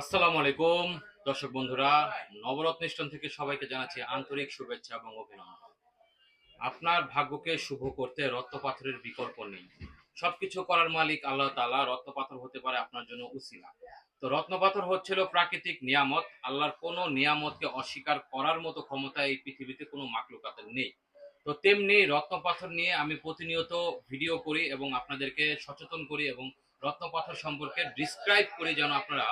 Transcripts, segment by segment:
আসসালামু আলাইকুম। দর্শক বন্ধুরা, নবরত্ন থেকে সবাইকে জানাচ্ছি আন্তরিক শুভেচ্ছা এবং অভিনন্দন। আপনার ভাগ্যকে শুভ করতে রত্ন পাথরের বিকল্প নেই। সবকিছু করার মালিক আল্লাহ তাআলা রত্ন পাথর হতে পারে আপনার জন্য উসিলা। তো রত্ন পাথর হচ্ছিল প্রাকৃতিক নিয়ামত। আল্লাহর কোনো নিয়ামতকে অস্বীকার করার মতো ক্ষমতা এই পৃথিবীতে কোনো মাকলুকাতের নেই। তো তেমনি রত্ন পাথর নিয়ে আমি প্রতিনিয়ত ভিডিও করি এবং আপনাদেরকে সচেতন করি এবং রত্ন পাথর সম্পর্কে ডিসক্রাইব করি যেন আপনারা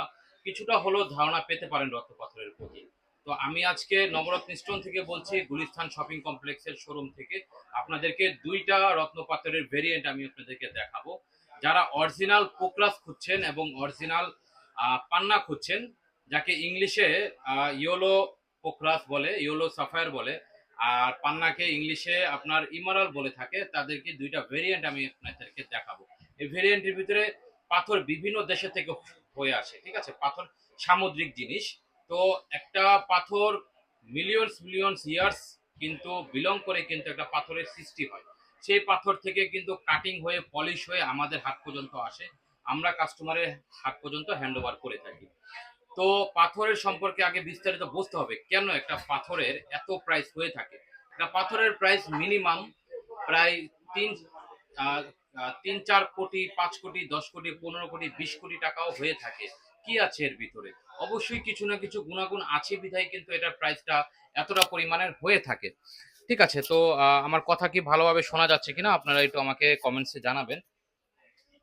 কিছুটা হলেও ধারণা পেতে পারেন রত্ন পাথরের প্রতি। তো আমি আজকে নবরত্ন স্টোন থেকে বলছি গুলিস্তান শপিং কমপ্লেক্সের শোরুম থেকে। আপনাদেরকে দুইটা রত্ন পাথরের ভেরিয়েন্ট আমি আপনাদেরকে দেখাবো। যারা অরিজিনাল পোকরাস খুঁজছেন এবং অরিজিনাল পান্না খুঁজছেন, যাকে ইংলিশে ইয়োলো পোকরাস বলে ইয়োলো সাফায়ার বলে, আর পান্নাকে ইংলিশে আপনার ইমারাল বলে থাকে, তাদেরকে দুইটা ভেরিয়েন্ট আমি আপনাদেরকে দেখাবো। এই ভেরিয়েন্টের ভিতরে পাথর বিভিন্ন দেশে থেকে হয়ে আসে ঠিক আছে? পাথর সামুদ্রিক জিনিস। তো একটা পাথর মিলিয়নস মিলিয়নস ইয়ার্স কিন্তু বিলং করে কিন্তু একটা পাথরের সৃষ্টি হয়। সেই পাথর থেকে কিন্তু কাটিং হয়ে পলিশ হয়ে আমাদের হাত পর্যন্ত আসে। আমরা কাস্টমারের হাত পর্যন্ত হ্যান্ড ওভার করে থাকি। তো পাথরের সম্পর্কে আগে বিস্তারিত বুঝতে হবে, কেন একটা পাথরের এত প্রাইস হয়ে থাকে? একটা পাথরের প্রাইস মিনিমাম প্রায় তিন তিন, চার কোটি, পাঁচ কোটি, দশ কোটি, পনেরো কোটি, বিশ কোটি টাকাও হয়ে থাকে। কি আছে এর ভিতরে? অবশ্যই কিছু না কিছু গুণাগুণ আছে বিধায়, কিন্তু এটার প্রাইসটা এতটা পরিমাণের হয়ে থাকে। ঠিক আছে, তো আমার কথা কি ভালোভাবে শোনা যাচ্ছে কিনা? আপনারা একটু আমাকে কমেন্টসে জানাবেন।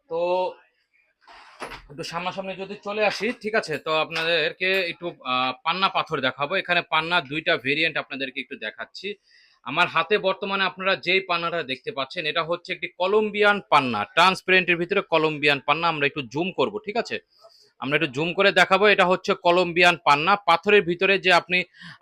তো, একটু সামনাসামনি যদি চলে আসি, ঠিক আছে, তো আপনাদেরকে একটু পান্না পাথর দেখাবো। এখানে পান্না দুইটা ভেরিয়েন্ট আপনাদেরকে একটু দেখাচ্ছি। আমার হাতে বর্তমানে আপনারা যেই পান্নাটা দেখতে পাচ্ছেন, এটা হচ্ছে একটি কলম্বিয়ান পান্না। ট্রান্সপারেন্টের ভিতরে কলম্বিয়ান পান্না, আমরা একটু জুম করব, ঠিক আছে? আমরা একটু জুম করে দেখাবো, এটা হচ্ছে কলম্বিয়ান পান্না। পাথরের ভিতরে যে আপনি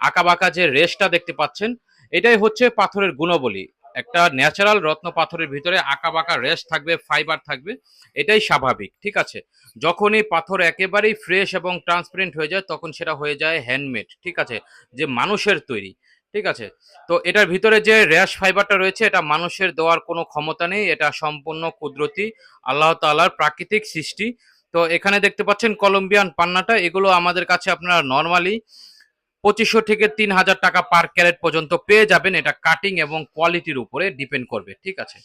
আঁকাবাঁকা যে রেসটা দেখতে পাচ্ছেন, এটাই হচ্ছে পাথরের গুণবলী। একটা ন্যাচারাল রত্ন পাথরের ভিতরে আঁকাবাঁকা রেস থাকবে ফাইবার থাকবে, এটাই স্বাভাবিক, ঠিক আছে? যখনই পাথর একেবারেই ফ্রেশ এবং ট্রান্সপারেন্ট হয়ে যায়, তখন সেটা হয়ে যায় হ্যান্ডমেড ঠিক আছে? যে মানুষের তৈরি। ঠিক আছে? তো এটার ভিতরে যে র্যাশ ফাইবারটা রয়েছে, এটা মানুষের দেওয়ার কোনো ক্ষমতা নেই, এটা সম্পূর্ণ কুদরতি, আল্লাহ তাআলার প্রাকৃতিক সৃষ্টি। তো এখানে দেখতে পাচ্ছেন কলম্বিয়ান পান্নাটা, এগুলো আমাদের কাছে আপনারা নর্মালি পঁচিশশো থেকে তিন হাজার টাকা পার ক্যারেট পর্যন্ত পেয়ে যাবেন। এটা কাটিং এবং কোয়ালিটির উপরে ডিপেন্ড করবে, ঠিক আছে?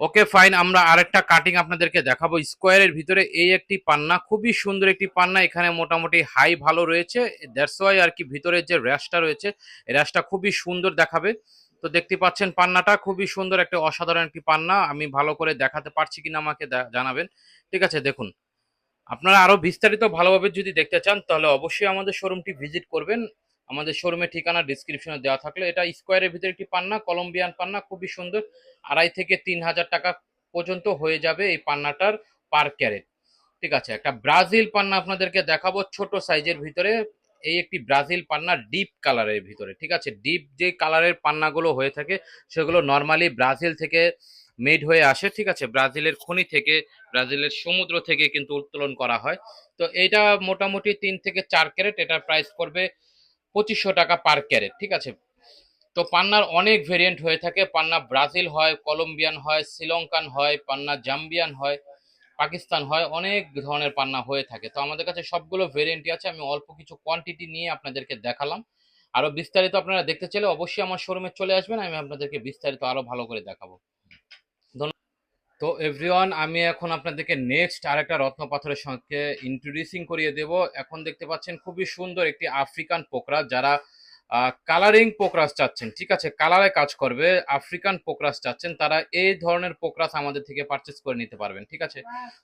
ওকে ফাইন আমরা আরেকটা কাটিং আপনাদেরকে দেখাবো। স্কোয়ারের ভিতরে এই একটি পান্না, খুবই সুন্দর একটি পান্না, এখানে মোটামুটি হাই ভালো রয়েছে। দ্যাটস ওয়াই আর কি ভিতরে যে র্যাশটা রয়েছে র্যাশটা খুবই সুন্দর দেখাবে। তো দেখতে পাচ্ছেন পান্নাটা, খুবই সুন্দর একটা অসাধারণ একটি পান্না, আমি ভালো করে দেখাতে পারছি কিনা আমাকে জানাবেন। ঠিক আছে, দেখুন। আপনারা আরও বিস্তারিত ভালোভাবে যদি দেখতে চান, তাহলে অবশ্যই আমাদের শোরুমটি ভিজিট করবেন। আমাদের শোরুমের ঠিকানা ডিসক্রিপশনে দেওয়া থাকলে। এটা স্কোয়ারের ভিতরে একটি পান্না কলম্বিয়ান পান্না, খুবই সুন্দর। আড়াই থেকে তিন হাজার টাকা পর্যন্ত হয়ে যাবে এই পান্নাটার পার ক্যারেট ঠিক আছে, একটা ব্রাজিল পান্না আপনাদেরকে দেখাবো ছোট সাইজের ভিতরে। এই একটি ব্রাজিল পান্না ডিপ কালারের ভিতরে। ঠিক আছে ডিপ যে কালারের পান্নাগুলো হয়ে থাকে, সেগুলো নর্মালি ব্রাজিল থেকে মেড হয়ে আসে। ঠিক আছে ব্রাজিলের খনি থেকে ব্রাজিলের সমুদ্র থেকে কিন্তু উত্তোলন করা হয়। তো এটা মোটামুটি তিন থেকে চার ক্যারেট এটার প্রাইস পড়বে পঁচিশশো টাকা পার ক্যারেট ঠিক আছে? তো পান্নার অনেক ভেরিয়েন্ট হয়ে থাকে। পান্না ব্রাজিল হয়, কলম্বিয়ান হয়, শ্রীলঙ্কান হয়, পান্না জাম্বিয়ান হয়, পাকিস্তান হয়, অনেক ধরনের পান্না হয়ে থাকে। তো আমাদের কাছে সবগুলো ভেরিয়েন্টই আছে। আমি অল্প কিছু কোয়ান্টিটি নিয়ে আপনাদেরকে দেখালাম। আরও বিস্তারিত আপনারা দেখতে চাইলে অবশ্যই আমার শোরুমে চলে আসবেন। আমি আপনাদেরকে বিস্তারিত আরও ভালো করে দেখাবো। তো এভরিওয়ান আমি এখন আপনাদেরকে নেক্সট আরেকটা রত্ন পাথরের সঙ্গে ইন্ট্রোডিউসিং করিয়ে দেব। এখন দেখতে পাচ্ছেন খুবই সুন্দর একটি আফ্রিকান পোকরা যারা কালারিং পোকরাস চাচ্ছেন, ঠিক আছে? কালারে কাজ করবে আফ্রিকান পোকরাস চাচ্ছেন, তারা এই ধরনের পোকরাস আমাদের থেকে পারচেস করে নিতে পারবেন, ঠিক আছে?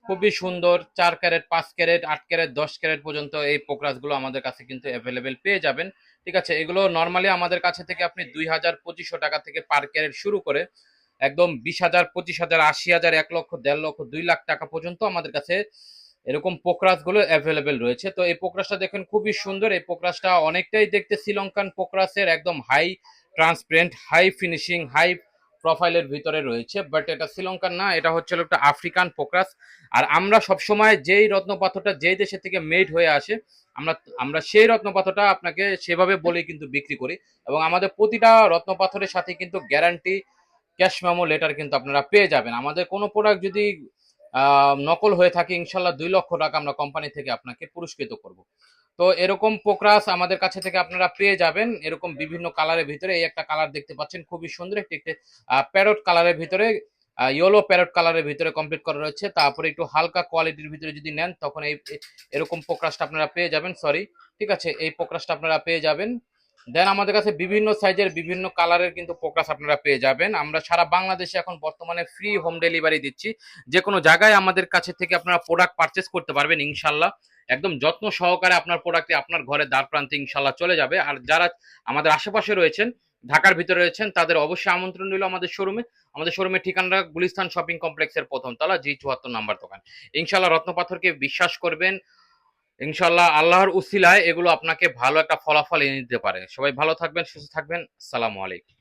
খুবই সুন্দর, চার ক্যারেট, পাঁচ ক্যারেট, আট ক্যারেট, দশ ক্যারেট পর্যন্ত এই পোকরাসগুলো আমাদের কাছে কিন্তু অ্যাভেলেবেল পেয়ে যাবেন, ঠিক আছে? এগুলো নর্মালি আমাদের কাছে থেকে আপনি দুই হাজার পঁচিশশো টাকা থেকে পার ক্যারেট শুরু করে একদম বিশ হাজার, পঁচিশ হাজার, আশি হাজার, এক লক্ষ, দেড় লক্ষ, দুই লাখ টাকা পর্যন্ত আমাদের কাছে এরকম পোকরাসগুলো অ্যাভেলেবেল রয়েছে। তো এই পোকরাসটা দেখেন খুবই সুন্দর। এই পোকরাসটা অনেকটাই দেখতে শ্রীলঙ্কান পোকরাসের একদম high transparent high finishing high প্রোফাইলের ভিতরে রয়েছে। বাট এটা শ্রীলঙ্কান না, এটা হচ্ছে একটা আফ্রিকান পোকরাস। আর আমরা সবসময় যেই রত্ন পাথরটা যেই দেশে থেকে মেড হয়ে আসে, আমরা আমরা সেই রত্ন পাথরটা আপনাকে সেভাবে বলে কিন্তু বিক্রি করি। এবং আমাদের প্রতিটা রত্ন পাথরের সাথে কিন্তু গ্যারান্টি ক্যাশ মেমো লেটার কিন্তু আপনারা পেয়ে যাবেন। আমাদের কোনো প্রোডাক্ট যদি নকল হয়ে থাকে ইনশাল্লাহ দুই লক্ষ টাকা আমরা কোম্পানি থেকে আপনাকে পুরস্কৃত করব। তো এরকম পোকরাস আমাদের কাছে থেকে আপনারা পেয়ে যাবেন। এরকম বিভিন্ন কালারের ভিতরে, এই একটা কালার দেখতে পাচ্ছেন, খুবই সুন্দর একটি একটি প্যারট কালারের ভিতরে ইয়েলো প্যারট কালারের ভিতরে কমপ্লিট করা রয়েছে। তারপরে একটু হালকা কোয়ালিটির ভিতরে যদি নেন, তখন এই এরকম পোকরাসটা আপনারা পেয়ে যাবেন। সরি ঠিক আছে, এই পোকরাসটা আপনারা পেয়ে যাবেন। দেন আমাদের কাছে বিভিন্ন সাইজের বিভিন্ন কালারের কিন্তু পোকরাস আপনারা পেয়ে যাবেন। আমরা সারা বাংলাদেশে এখন বর্তমানে ফ্রি হোম ডেলিভারি দিচ্ছি। যে কোনো জায়গায় আমাদের কাছে থেকে আপনারা প্রোডাক্ট পারচেস করতে পারবেন ইনশাল্লাহ। একদম যত্ন সহকারে আপনার প্রোডাক্টটি আপনার ঘরে দ্বার প্রান্তে ইনশাল্লাহ চলে যাবে। আর যারা আমাদের আশেপাশে রয়েছেন, ঢাকার ভিতরে রয়েছেন, তাদের অবশ্যই আমন্ত্রণ রইল আমাদের শোরুমে আমাদের শোরুমের ঠিকানা গুলিস্তান শপিং কমপ্লেক্সের প্রথম তলা, জি চুয়াত্তর নাম্বার দোকান। ইনশাল্লাহ রত্নপাথরকে বিশ্বাস করবেন ইনশাল্লাহ আল্লাহর উসিলায় এগুলো আপনাকে ভালো একটা ফলাফল এনে দিতে পারে। সবাই ভালো থাকবেন, সুস্থ থাকবেন। সালামু আলাইকুম।